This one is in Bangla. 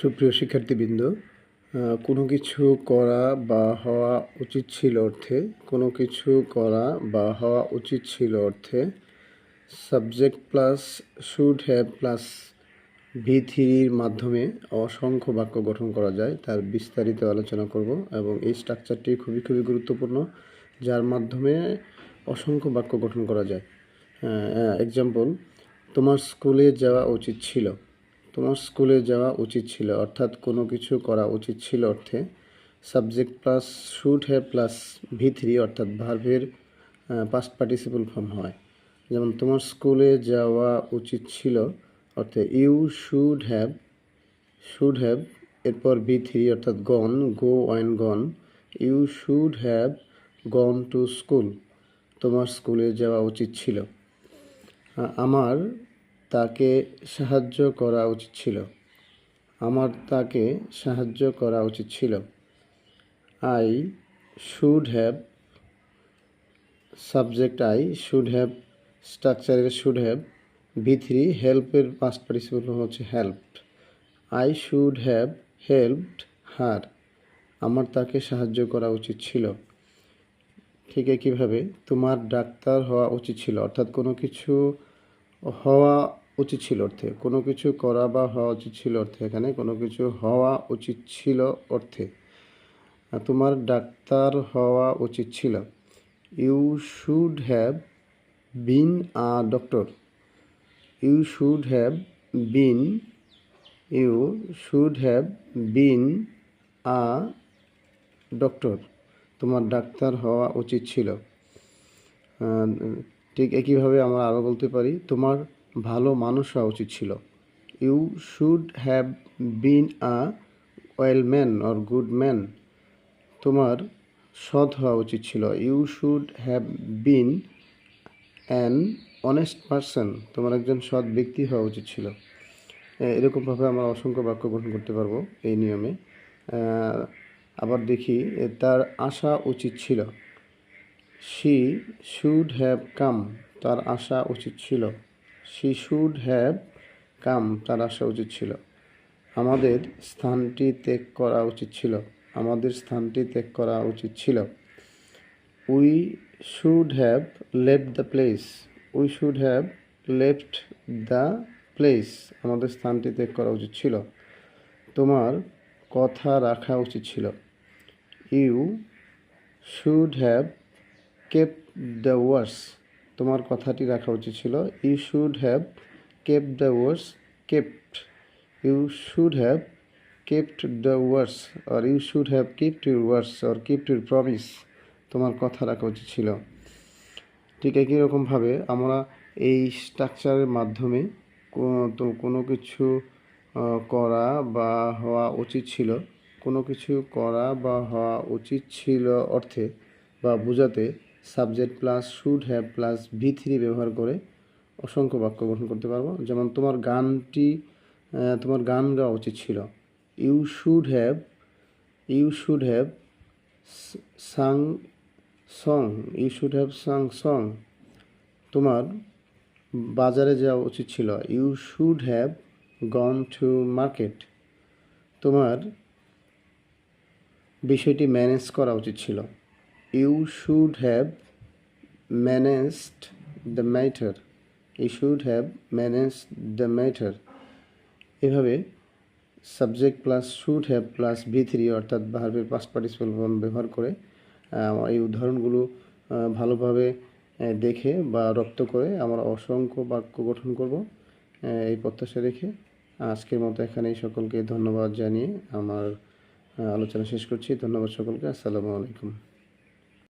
সুপ্রিয় শিক্ষার্থীবৃন্দ কোনো কিছু করা বা হওয়া উচিত ছিল অর্থে, কোনো কিছু করা বা হওয়া উচিত ছিল অর্থে subject plus should have plus V থ্রির মাধ্যমে অসংখ্য বাক্য গঠন করা যায়, তার বিস্তারিত আলোচনা করব এবং এই স্ট্রাকচারটি খুবই খুবই গুরুত্বপূর্ণ, যার মাধ্যমে অসংখ্য বাক্য গঠন করা যায়। এক্সাম্পল তোমার স্কুলে যাওয়া উচিত ছিল। তোমার স্কুলে যাওয়া উচিত ছিল, অর্থাৎ কোনো কিছু করা উচিত ছিল অর্থে। Subject plus should have plus V three, অর্থাৎ ভার্ভের পাস্ট পার্টিসিপল ফর্ম হয়। যেমন তোমার স্কুলে যাওয়া উচিত ছিল অর্থে you should have should have এরপর বি থ্রি, অর্থাৎ gone go went gone you should have gone to school তোমার স্কুলে যাওয়া উচিত ছিল। আমার তাকে সাহায্য করা উচিত ছিল। আমার তাকে সাহায্য করা উচিত ছিল। I should have subject I should have স্ট্রাকচারের শুড হ্যাভ বি থ্রি হেল্পের পাস্ট পার্টিসিপল হচ্ছে help I should have helped her আমার তাকে সাহায্য করা উচিত ছিল। ঠিক একইভাবে তোমার ডাক্তার হওয়া উচিত ছিল। অর্থাৎ কোনো কিছু হওয়া উচিত ছিল অর্থে। কোনো কিছু করা বা হওয়া উচিত ছিল অর্থে এখানে, কোনো কিছু হওয়া উচিত ছিল অর্থে। তোমার ডাক্তার হওয়া উচিত ছিল। You should have been a doctor you should have been you should have been a doctor তোমার ডাক্তার হওয়া উচিত ছিল। ঠিক একইভাবে আমরা আরও বলতে পারি, তোমার ভালো মানুষ হওয়া উচিত ছিল। You should have been a well man or good man তোমার সৎ হওয়া উচিত ছিল। You should have been an honest person তোমার একজন সৎ ব্যক্তি হওয়া উচিত ছিল। এরকমভাবে আমরা অসংখ্য বাক্য গঠন করতে পারব এই নিয়মে। আবার দেখি তার আসা উচিত ছিল। শি শুড হ্যাভ কাম তার আসা উচিত ছিল। শি শুড হ্যাভ কাম তার আসা উচিত ছিল। আমাদের স্থানটি ত্যাগ করা উচিত ছিল। আমাদের স্থানটি ত্যাগ করা উচিত ছিল। We should have left the place we should have left the place আমাদের স্থানটি ত্যাগ করা উচিত ছিল। তোমার কথা রাখা উচিত ছিল। You should have kept the words তোমার কথাটি রাখা উচিত ছিল you should have kept the words kept you should have kept the words R you should have kept your words or kept your promise তোমার কথা রাখা উচিত ছিল। ঠিক একই রকমভাবে আমরা এই স্ট্রাকচারের মাধ্যমে কোনো কিছু করা বা হওয়া উচিত ছিল। কোনো কিছু করা বা হওয়া উচিত ছিল অর্থে বা বোঝাতে subject plus should have plus V three ব্যবহার করে অসংখ্য বাক্য গঠন করতে পারব। যেমন তোমার গানটি তোমার গান গাওয়া উচিত ছিল। You should have you should have sung song you should have sung song তোমার বাজারে যাওয়া উচিত ছিল। You should have gone to market তোমার বিষয়টি ম্যানেজ করা উচিত ছিল। You should have managed the matter you should have managed the matter এভাবে subject plus should have plus V three অর্থাৎ ভার্বের পাস্ট পার্টিসিপাল ফর্ম ব্যবহার করে এই উদাহরণগুলো ভালোভাবে দেখে বা রপ্ত করে আমরা অসংখ্য বাক্য গঠন করব এই প্রত্যাশা রেখে আজকের মতো এখানেই সকলকে ধন্যবাদ জানিয়ে আমার আলোচনা শেষ করছি। ধন্যবাদ সকলকে। আসসালামু আলাইকুম।